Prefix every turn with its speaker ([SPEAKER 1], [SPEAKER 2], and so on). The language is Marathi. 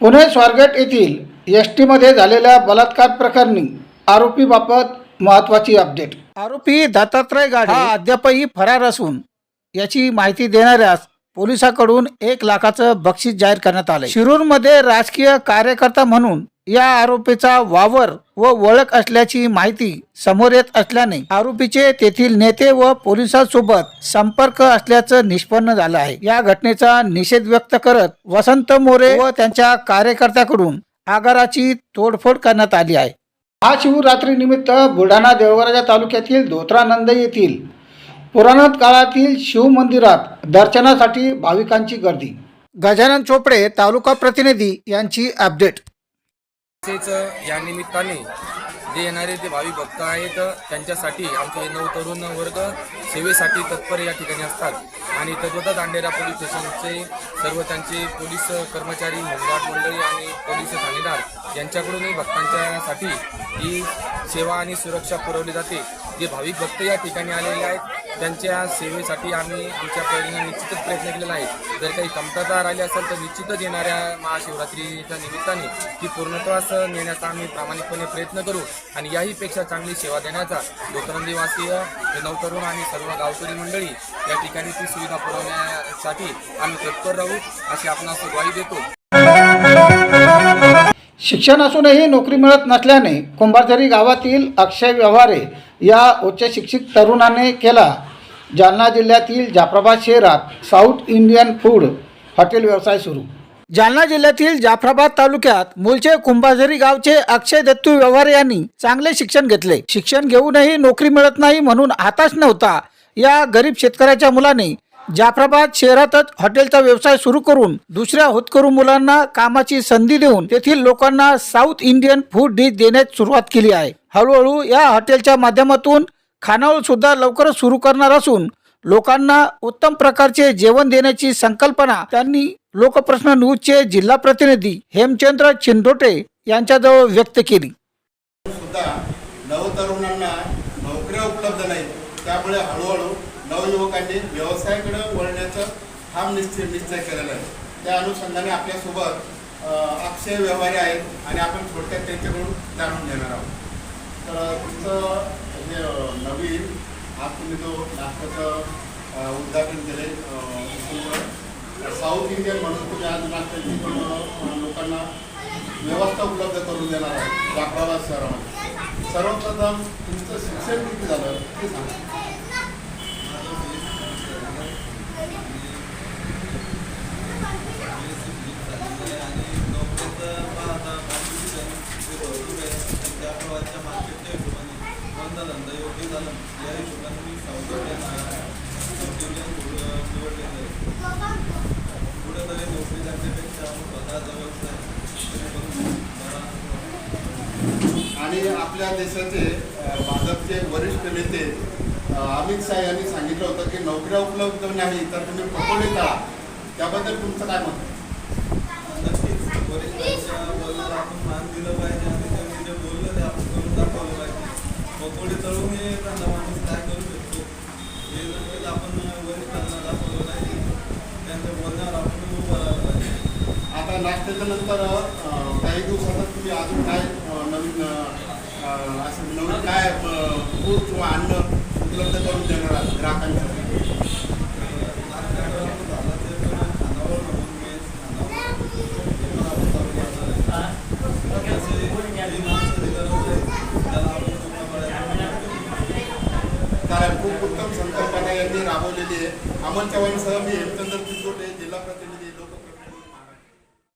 [SPEAKER 1] पुणे स्वारगेट येथील एस टीमध्ये झालेल्या बलात्कार प्रकरणी आरोपीबाबत महत्त्वाची अपडेट. आरोपी दत्तात्रय गाडे हा अद्यापही फरार असून याची माहिती देणाऱ्यास पोलिसांकडून एक लाखाचं बक्षीस जाहीर करण्यात आले शिरूरमध्ये राजकीय कार्यकर्ता म्हणून या आरोपीचा वावर व ओळख असल्याची माहिती समोर येत असल्याने आरोपीचे तेथील नेते व पोलिसांसोबत संपर्क असल्याचं निष्पन्न झालं आहे. या घटनेचा निषेध व्यक्त करत वसंत मोरे व त्यांच्या कार्यकर्त्याकडून आगाराची तोडफोड करण्यात आली आहे. महाशिवरात्री निमित्त बुलढाणा देवगराजा तालुक्यातील धोत्रानंद येथील पुराणात काळातील शिवमंदिरात दर्शनासाठी भाविकांची गर्दी. गजानन चोपडे तालुका प्रतिनिधी यांची अपडेट.
[SPEAKER 2] तसेच या निमित्ताने जे येणारे जे भावी भक्त आहेत त्यांच्यासाठी आमचे नऊ तरुण वर्ग सेवेसाठी तत्पर या ठिकाणी असतात. आणि तद्वत दांडेरा पोलीस स्टेशनचे सर्व त्यांचे पोलीस कर्मचारी होमगार्ड मंडळी आणि पोलीस ठाणेदार यांच्याकडूनही भक्तांच्यासाठी ही सेवा आणि सुरक्षा पुरवली जाते. जे भाविक भक्त या ठिकाणी आलेले आहेत त्यांच्या सेवेसाठी आम्ही आमच्या प्रयत्न निश्चितच प्रयत्न केलेला आहे. जर काही कमतरता राहिली असेल तर निश्चितच येणाऱ्या महाशिवरात्रीच्या निमित्ताने ती पूर्णत्वास नेण्याचा आम्ही प्रामाणिकपणे प्रयत्न करू आणि याहीपेक्षा चांगली सेवा देण्याचा लोकनंदीवासीय नवतरुण आणि सर्व गावकरी मंडळी या ठिकाणी ती सुविधा पुरवण्यासाठी आम्ही तत्पर राहू अशी आपणास ग्वाही देतो.
[SPEAKER 1] शिक्षण असूनही नोकरी मिळत नसल्याने कुंभारझरी गावातील अक्षय व्यवहारे या उच्चशिक्षित तरुणाने केला. जालना जिल्ह्यातील जाफराबाद शहरात साऊथ इंडियन फूड हॉटेल व्यवसाय सुरू. जालना जिल्ह्यातील जाफराबाद तालुक्यात मूळचे कुंभाझरी गावचे अक्षय दत्तू व्यवहार यांनी चांगले शिक्षण घेतले. शिक्षण घेऊनही नोकरी मिळत नाही म्हणून हाताच नव्हता. या गरीब शेतकऱ्याच्या मुलाने जाफराबाद शहरातच हॉटेलचा व्यवसाय सुरू करून दुसऱ्या होतकरू मुलांना कामाची संधी देऊन तेथील लोकांना साऊथ इंडियन फूड डिश देण्यास सुरुवात केली आहे. हळूहळू या हॉटेलच्या माध्यमातून खानावळसुद्धा लवकरच सुरू करणार असून लोकांना उत्तम प्रकारचे जेवण देण्याची संकल्पना त्यांनी लोकप्रश्न न्यूजचे जिल्हा प्रतिनिधी हेमचंद्र चिंदोटे यांच्याजवळ व्यक्त केली.
[SPEAKER 3] सुद्धा नवतरुणांना नोकऱ्या उपलब्ध नाहीत. त्यामुळे हळूहळू नवयुवकांनी व्यवसायाकडे वळण्याचं ठाम निश्चय निश्चय केलेला आहे. त्या अनुषंगाने आपल्यासोबत अक्षय व्यवहारी आहेत आणि आपण थोडक्यात त्यांच्याकडून जाणून घेणार आहोत. तर तुमचं जे नवीन आज तुम्ही जो नाटकाचं उद्घाटन केले साऊथ इंडियन म्हणून तुम्ही आज नाटकाची पण लोकांना व्यवस्था उपलब्ध करून देणार आहे जाफराबाद शहरामध्ये. सर्वप्रथम तुमचं शिक्षण किती झालं ते सांगा. आणि आपल्या देशाचे भाजपचे वरिष्ठ नेते अमित शाह यांनी सांगितलं होतं की नोकऱ्या उपलब्ध नाही तर तुम्ही पकोडे तळा. त्याबद्दल तुमचं काय मत?
[SPEAKER 4] नक्कीच. वरिष्ठांच्या बोलण्याला आपण मान दिलं पाहिजे आणि त्यांनी जे बोललं ते आपण करून दाखवलं पाहिजे पकोडी तळून हे एखादा माणूस काय करू शकतो हे जर काही आपण वरिष्ठांना दाखवलं नाही त्यांच्या बोलण्यावर आपण उभं राहिलं पाहिजे
[SPEAKER 3] आता नाश्त्याच्या नंतर काही दिवसातच तुम्ही अजून काय नवीन असं नवीन काय फूड किंवा अन्न उपलब्ध करून देणार आहात ग्राहकांसाठी खूप उत्तम संकल्पना यांनी राबवलेली आहे. अमन चव्हाण सह मी हेमचंद्र चिंचोटे जिल्हा प्रतिनिधी